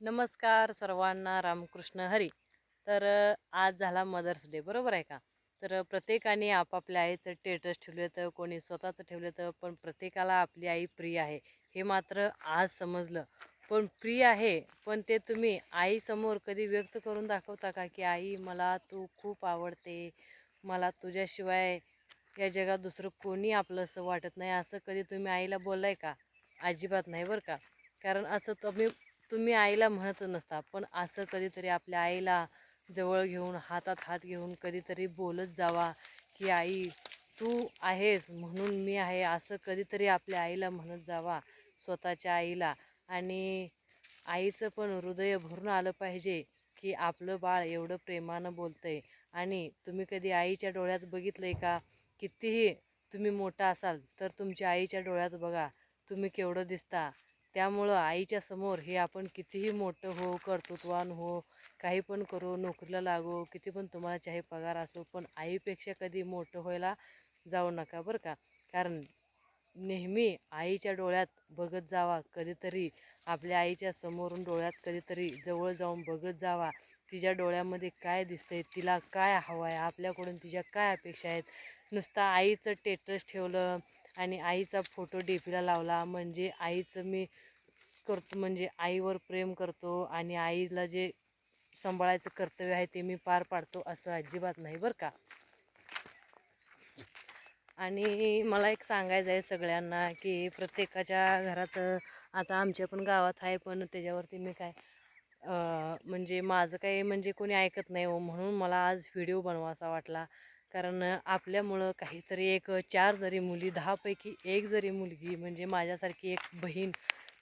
नमस्कार सर्वांना रामकृष्ण हरी. तर आज झाला मदर्स डे बरोबर आहे का? तर प्रत्येकाने आपापल्या आईचं टेटस ठेवलं तर कोणी स्वतःचं ठेवलं तर पण प्रत्येकाला आपली आई प्रिय आहे हे मात्र आज समजलं. पण प्रिय आहे पण ते तुम्ही आईसमोर कधी व्यक्त करून दाखवता का की आई मला तू खूप आवडते मला तुझ्याशिवाय या जगात दुसरं कोणी आपलं असं वाटत नाही असं कधी तुम्ही आईला बोललाय का? अजिबात नाही बरं का? कारण असं तुम्ही तुम्ही आईला म्हणत नसता पण असं कधीतरी आपल्या आईला जवळ घेऊन हातात हात घेऊन कधीतरी बोलत जावा की आई तू आहेस म्हणून मी आहे. असं कधीतरी आपल्या आईला म्हणत जावा स्वतःच्या आईला. आणि आईचं पण हृदय भरून आलं पाहिजे की आपलं बाळ एवढं प्रेमानं बोलतंय. आणि तुम्ही कधी आईच्या डोळ्यात बघितलं आहे का? कितीही तुम्ही मोठा असाल तर तुमच्या आईच्या डोळ्यात बघा तुम्ही केवढं दिसता. त्यामुळं आईच्या समोर हे आपण कितीही मोठं हो कर्तृत्वान हो काही पण करू नोकरीला लागो किती पण तुम्हाला चाहे पगार असो पण आईपेक्षा कधी मोठं व्हायला जाऊ नका बरं का. कारण नेहमी आईच्या डोळ्यात बघत जावा कधीतरी आपल्या आईच्या समोरून डोळ्यात कधीतरी जवळ जाऊन बघत जावा तिच्या डोळ्यामध्ये काय दिसतंय तिला काय हवं आहे आपल्याकडून तिच्या काय अपेक्षा आहेत. नुसतं आईचं टेटस ठेवलं आणि आईचा फोटो डीपीला लावला. म्हणजे आईचं मी करतो म्हणजे आईवर प्रेम करतो आणि आईला जे सांभाळायचं कर्तव्य आहे ते मी पार पाडतो असं अजिबात नाही बरं का. आणि मला एक सांगायचं आहे सगळ्यांना की प्रत्येकाच्या घरात आता आमच्या पण गावात आहे पण त्याच्यावरती मी काय म्हणजे माझं काही म्हणजे कोणी ऐकत नाही हो म्हणून मला आज व्हिडिओ बनवासा वाटला. कारण आपल्यामुळं काहीतरी एक चार जरी मुली दहापैकी एक जरी मुलगी म्हणजे माझ्यासारखी एक बहीण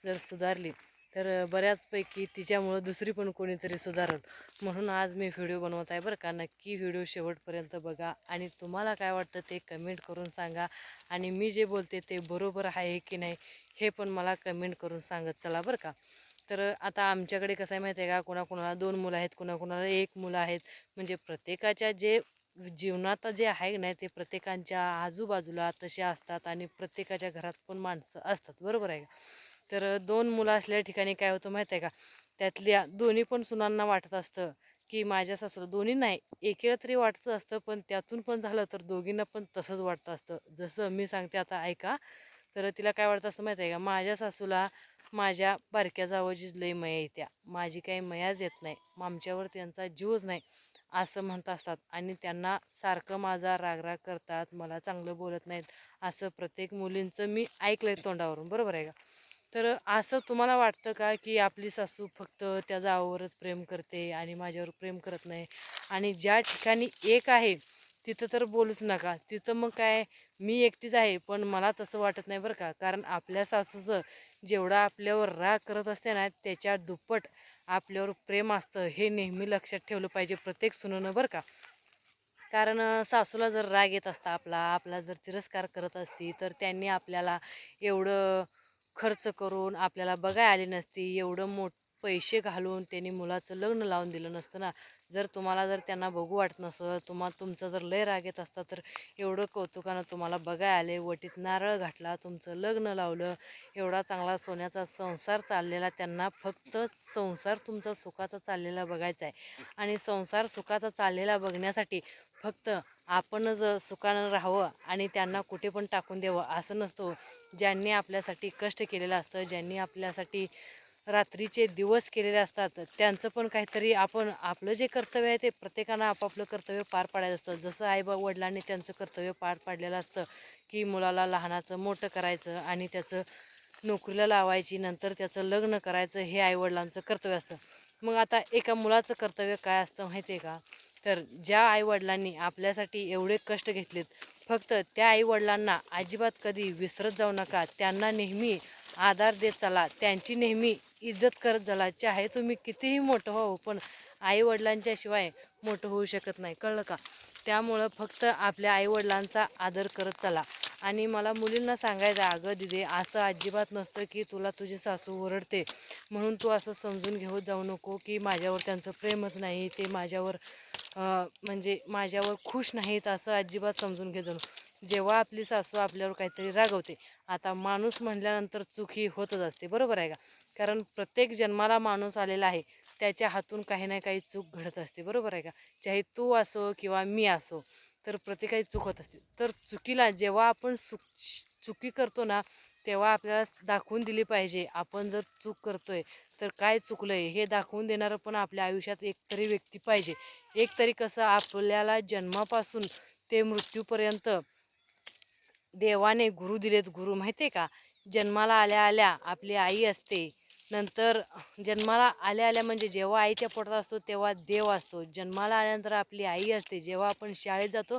जर सुधारली तर बऱ्याचपैकी तिच्यामुळं दुसरी पण कोणीतरी सुधारल. म्हणून आज मी व्हिडिओ बनवत आहे बरं का. नक्की व्हिडिओ शेवटपर्यंत बघा आणि तुम्हाला काय वाटतं ते कमेंट करून सांगा आणि मी जे बोलते ते बरोबर आहे की नाही हे पण मला कमेंट करून सांगत चला बरं का. तर आता आमच्याकडे कसं आहे माहिती आहे का? कोणाकोणाला दोन मुलं आहेत कोणाकोणाला एक मुलं आहेत. म्हणजे प्रत्येकाच्या जे जीवनात जे आहे नाही ते प्रत्येकांच्या आजूबाजूला तसे असतात आणि प्रत्येकाच्या घरात पण माणसं असतात. बरोबर आहे का? तर दोन मुलं असल्या ठिकाणी काय होतं माहीत आहे का? त्यातल्या दोन्ही पण सुनांना वाटत असतं की माझ्या सासूला दोन्ही नाही एकेला तरी वाटत असतं पण त्यातून पण झालं तर दोघींना पण तसंच वाटत असतं. जसं मी सांगते आता ऐका. तर तिला काय वाटतं असतं माहीत आहे का? माझ्या सासूला माझ्या बारक्या जावजीच लई मया येत्या. माझी काही मयाच येत नाही. आमच्यावर त्यांचा जीवच नाही. असं म्हणत असतात. आणि त्यांना सारखं माझा रागराग करतात मला चांगलं बोलत नाहीत असं प्रत्येक मुलींचं मी ऐकलं आहे तोंडावरून. बरोबर आहे का? तर असं तुम्हाला वाटतं का की आपली सासू फक्त त्या जावावरच प्रेम करते आणि माझ्यावर प्रेम करत नाही? आणि ज्या ठिकाणी एक आहे तिथं तर बोलूच नका. तिथं मग काय मी एकटीच आहे पण मला तसं वाटत नाही बरं का? कारण आपल्या सासूचं जेवढं आपल्यावर राग करत असते ना त्याच्या दुप्पट आपल्यावर प्रेम असतं हे नेहमी लक्षात ठेवलं पाहिजे प्रत्येक सुनं बरं का? कारण सासूला जर राग येत असता आपला आपला जर तिरस्कार करत असती तर त्यांनी आपल्याला एवढं खर्च करून आपल्याला बघाय आली नसती एवढं मोठ पैसे घालून त्यांनी मुलाचं लग्न लावून दिलं नसतं ना. जर तुम्हाला जर त्यांना बघू वाटत नसतं तुम्हा तुमचं जर लय राग येत असता तर एवढं कौतुकानं तुम्हाला बघाय आले. वटीत नारळ घातला तुमचं लग्न लावलं. एवढा चांगला सोन्याचा संसार चाललेला. त्यांना फक्त संसार तुमचा सुखाचा चाललेला बघायचा आहे. आणि संसार सुखाचा चाललेला बघण्यासाठी फक्त आपणच सुखानं राहावं आणि त्यांना कुठे पण टाकून द्यावं असं नसतो हो. ज्यांनी आपल्यासाठी कष्ट केलेलं असतं ज्यांनी आपल्यासाठी रात्रीचे दिवस केलेले असतात. त्यांचं पण काहीतरी आपण आपलं जे कर्तव्य आहे ते प्रत्येकानं आपापलं कर्तव्य पार पाडायचं असतं. जसं आई बा वडिलांनी त्यांचं कर्तव्य पार पाडलेलं असतं की मुलाला लहानाचं मोठं करायचं आणि त्याचं नोकरीला लावायची नंतर त्याचं लग्न करायचं हे आईवडिलांचं कर्तव्य असतं. मग आता एका मुलाचं कर्तव्य काय असतं माहिती आहे का? तर ज्या आईवडिलांनी आपल्यासाठी एवढे कष्ट घेतलेत फक्त त्या आईवडिलांना अजिबात कधी विसरत जाऊ नका. त्यांना नेहमी आधार देत चला. त्यांची नेहमी इज्जत करत चला. चाहे तुम्ही कितीही मोठं व्हावं हो, पण आईवडिलांच्या शिवाय मोठं होऊ शकत नाही. कळलं का? त्यामुळं फक्त आपल्या आईवडिलांचा आदर करत चला. आणि मला मुलींना सांगायचं अगं दिदे असं अजिबात नसतं की तुला तुझी सासू ओरडते. म्हणून तू असं समजून घेऊन जाऊ नको की माझ्यावर त्यांचं प्रेमच नाही. ते माझ्यावर म्हणजे माझ्यावर खुश नाहीत असं अजिबात समजून घे जाणू जेव्हा आपली सासू आपल्यावर काहीतरी रागवते आता माणूस म्हणल्यानंतर चूक ही होतच असते. बरोबर आहे का? कारण प्रत्येक जन्माला माणूस आलेला आहे त्याच्या हातून काही ना काही चूक घडत असते. बरोबर आहे का? चाहे तू असो किंवा मी असो तर प्रत्येकाची चूक होत असते. तर चुकीला जेव्हा आपण चुक चुकी करतो ना तेव्हा आपल्याला दाखवून दिली पाहिजे आपण जर चूक करतोय तर काय चुकलं आहे हे दाखवून देणारं पण आपल्या आयुष्यात एक तरी व्यक्ती पाहिजे. एक तरी कसं आपल्याला जन्मापासून ते मृत्यूपर्यंत देवाने गुरु दिलेत गुरु माहिती आहे का? जन्माला आल्या आल्या आपली आई असते नंतर जन्माला आल्या आल्या म्हणजे जेव्हा आईच्या पोटात असतो तेव्हा देव असतो. जन्माला आल्यानंतर आपली आई असते जेव्हा आपण शाळेत जातो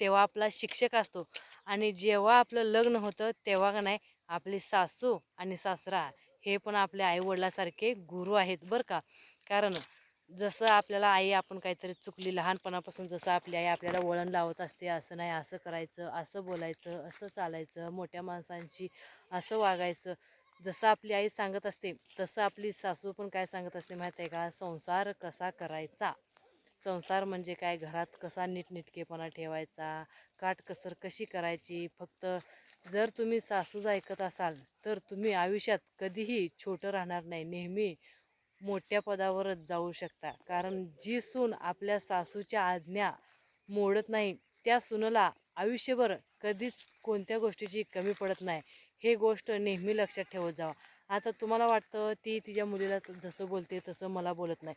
तेव्हा आपला शिक्षक असतो. आणि जेव्हा आपलं लग्न होतं तेव्हा का नाही आपली सासू आणि सासरा हे पण आपल्या आईवडिलासारखे गुरु आहेत बरं का. कारण जसं आपल्याला आई आपण काहीतरी चुकली लहानपणापासून जसं आपली आई आपल्याला वळण लावत असते असं नाही असं करायचं असं बोलायचं असं चालायचं मोठ्या माणसांशी असं वागायचं. जसं आपली आई सांगत असते तसं आपली सासू पण काय सांगत असते माहीत आहे का? संसार कसा करायचा? संसार म्हणजे काय? घरात कसा नीटनेटकेपणा ठेवायचा? काटकसर कशी करायची? फक्त जर तुम्ही सासूज ऐकत असाल तर तुम्ही आयुष्यात कधीही छोटं राहणार नाही. नेहमी मोठ्या पदावरच जाऊ शकता. कारण जी सून आपल्या सासूच्या आज्ञा मोडत नाही त्या सुनला आयुष्यभर कधीच कोणत्या गोष्टीची कमी पडत नाही. हे गोष्ट नेहमी लक्षात ठेवत जावा. आता तुम्हाला वाटतं ती तिच्या मुलीला जसं बोलते तसं मला बोलत नाही.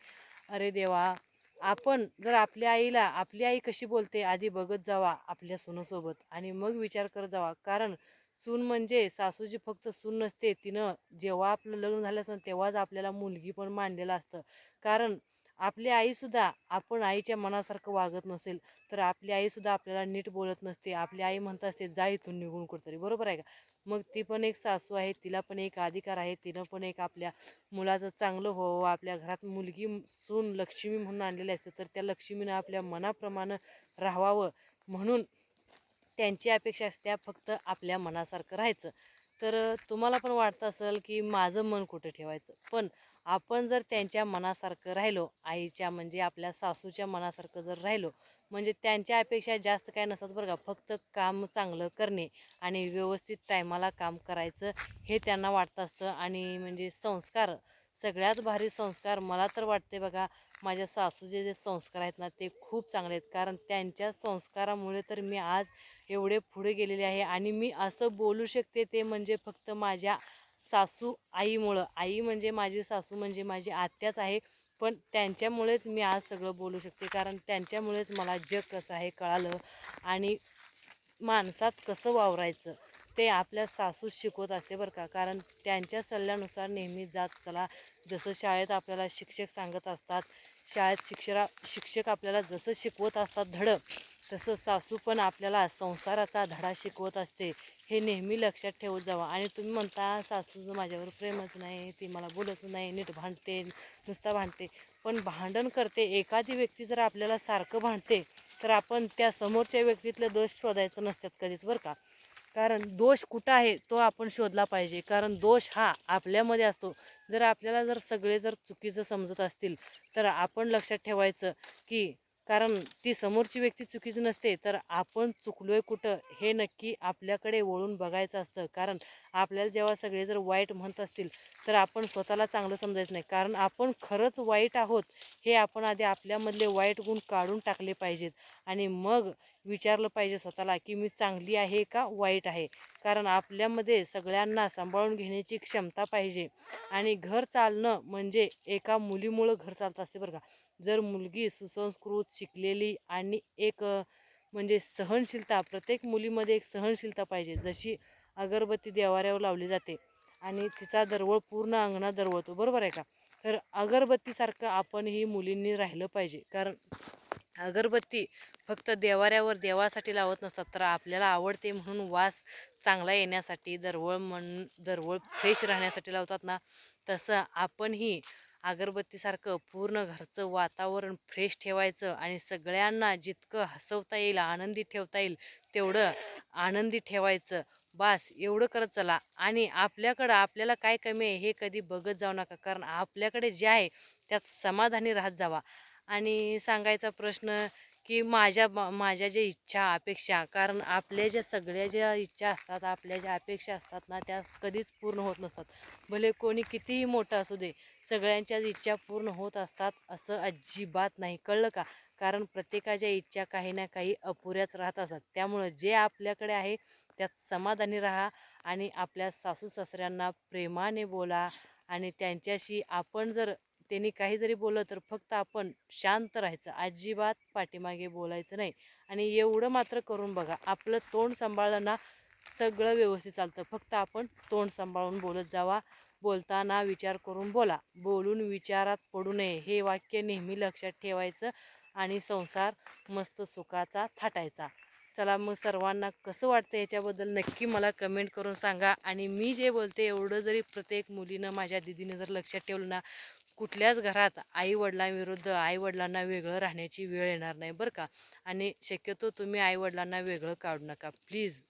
अरे देवा आपण जर आपल्या आईला आपली आई कशी बोलते आधी बघत जावा आपल्या सुनसोबत आणि मग विचार करत जावा. कारण सून म्हणजे सासूची फक्त सून नसते तिनं जेव्हा आपलं लग्न झालं असतं तेव्हाच आपल्याला मुलगी पण मांडलेलं असतं. कारण आपली आईसुद्धा आपण आईच्या मनासारखं वागत नसेल तर आपली आईसुद्धा आपल्याला नीट बोलत नसते. आपली आई म्हणत असते जा इथून निघून कुठतरी. बरोबर आहे का? मग ती पण एक सासू आहे तिला पण एक अधिकार आहे तिनं पण एक आपल्या मुलाचं चांगलं व्हावं आपल्या घरात मुलगी सून लक्ष्मी म्हणून आणलेली असते तर त्या लक्ष्मीनं आपल्या मनाप्रमाणे राहावं म्हणून त्यांची अपेक्षा असत्या फक्त आपल्या मनासारखं राहायचं. तर तुम्हाला पण वाटतं असेल की माझं मन कुठं ठेवायचं? पण आपण जर त्यांच्या मनासारखं राहिलो आईच्या म्हणजे आपल्या सासूच्या मनासारखं जर राहिलो म्हणजे त्यांच्या अपेक्षा जास्त काय नसतात बरं का. फक्त काम चांगलं करणे आणि व्यवस्थित टायमाला काम करायचं हे त्यांना वाटत असतं. आणि म्हणजे संस्कार सगळ्यात भारी संस्कार मला तर वाटते बघा माझ्या सासूचे जे संस्कार आहेत ना ते खूप चांगले आहेत. कारण त्यांच्या संस्कारामुळे तर मी आज एवढे पुढे गेलेले आहे आणि मी असं बोलू शकते ते म्हणजे फक्त माझ्या सासू आईमुळं. आई म्हणजे माझी सासू म्हणजे माझी आत्याच आहे. पण त्यांच्यामुळेच मी आज सगळं बोलू शकते. कारण त्यांच्यामुळेच मला जग कसं आहे कळालं. आणि माणसात कसं वावरायचं ते आपल्या सासूच शिकवत असते बरं का. कारण त्यांच्या सल्ल्यानुसार नेहमी जात चला. जसं शाळेत आपल्याला शिक्षक सांगत असतात. शाळेत शिक्षरा शिक्षक आपल्याला जसं शिकवत असतात धडं तसं सासू पण आपल्याला संसाराचा धडा शिकवत असते. हे नेहमी लक्षात ठेवत जावं. आणि तुम्ही म्हणता सासूचं माझ्यावर प्रेमच नाही ती मला बोलत नाही नीट भांडते नुसता भांडते. पण भांडण करते एखादी व्यक्ती जर आपल्याला सारखं भांडते तर आपण त्या समोरच्या व्यक्तीतले दोष शोधायचं नसतात कधीच बरं का? कारण दोष कुठं आहे तो आपण शोधला पाहिजे. कारण दोष हा आपल्यामध्ये असतो. जर आपल्याला जर सगळे जर चुकीचं समजत असतील तर आपण लक्षात ठेवायचं की कारण ती समोरची व्यक्ती चुकीची नसते तर आपण चुकलो आहे कुठं हे नक्की आपल्याकडे वळून बघायचं असतं. कारण आपल्याला जेव्हा सगळे जर वाईट म्हणत असतील तर आपण स्वतःला चांगलं समजायचं नाही. कारण आपण खरंच वाईट आहोत हे आपण आधी आपल्यामधले वाईट गुण काढून टाकले पाहिजेत. आणि मग विचारलं पाहिजे स्वतःला की मी चांगली आहे का वाईट आहे? कारण आपल्यामध्ये सगळ्यांना सांभाळून घेण्याची क्षमता पाहिजे. आणि घर चालणं म्हणजे एका मुलीमुळं घर चालतं असते बरं का. जर मुलगी सुसंस्कृत शिकलेली आणि एक म्हणजे सहनशीलता प्रत्येक मुलीमध्ये एक सहनशीलता पाहिजे. जशी अगरबत्ती देवाऱ्यावर लावली जाते आणि तिचा दरवळ पूर्ण अंगणात दरवळतो. बरोबर आहे का? तर अगरबत्तीसारखं आपणही मुलींनी राहिलं पाहिजे. कारण अगरबत्ती फक्त देवाऱ्यावर देवासाठी लावत नसतात तर आपल्याला आवडते म्हणून वास चांगला येण्यासाठी दरवळ म्हण दरवळ फ्रेश राहण्यासाठी लावतात ना? तसं आपणही अगरबत्तीसारखं पूर्ण घरचं वातावरण फ्रेश ठेवायचं आणि सगळ्यांना जितकं हसवता येईल आनंदी ठेवता येईल तेवढं आनंदी ठेवायचं. बास एवढं करत चला. आणि आपल्याकडं आपल्याला काय कमी आहे हे कधी बघत जाऊ नका. कारण आपल्याकडे जे आहे त्यात समाधानी राहत जावा. आणि सांगायचा प्रश्न की माझ्या माझ्या ज्या इच्छा अपेक्षा कारण आपल्या ज्या सगळ्या ज्या इच्छा असतात आपल्या ज्या अपेक्षा असतात ना त्या कधीच पूर्ण होत नसतात. भले कोणी कितीही मोठं असू दे सगळ्यांच्याच इच्छा पूर्ण होत असतात असं अजिबात नाही. कळलं का? कारण प्रत्येकाच्या इच्छा काही ना काही अपुऱ्याच राहत असतात. त्यामुळं जे आपल्याकडे आहे त्यात समाधानी राहा आणि आपल्या सासू सासऱ्यांना प्रेमाने बोला आणि त्यांच्याशी आपण जर त्यांनी काही जरी बोललं तर फक्त आपण शांत राहायचं. अजिबात पाठीमागे बोलायचं नाही. आणि एवढं मात्र करून बघा आपलं तोंड सांभाळलं ना सगळं व्यवस्थित चालतं. फक्त आपण तोंड सांभाळून बोलत जावा. बोलताना विचार करून बोला. बोलून विचारात पडू नये. हे वाक्य नेहमी लक्षात ठेवायचं आणि संसार मस्त सुखाचा थाटायचा. चला मग सर्वांना कसं वाटतं याच्याबद्दल नक्की मला कमेंट करून सांगा. आणि मी जे बोलते एवढं जरी प्रत्येक मुलीनं माझ्या दिदीने जर लक्षात ठेवलं ना कुठल्याच घरात आईवडिलांविरुद्ध आईवडिलांना वेगळं राहण्याची वेळ येणार नाही बरं का? आणि शक्यतो तुम्ही आईवडिलांना वेगळं काढू नका. प्लीज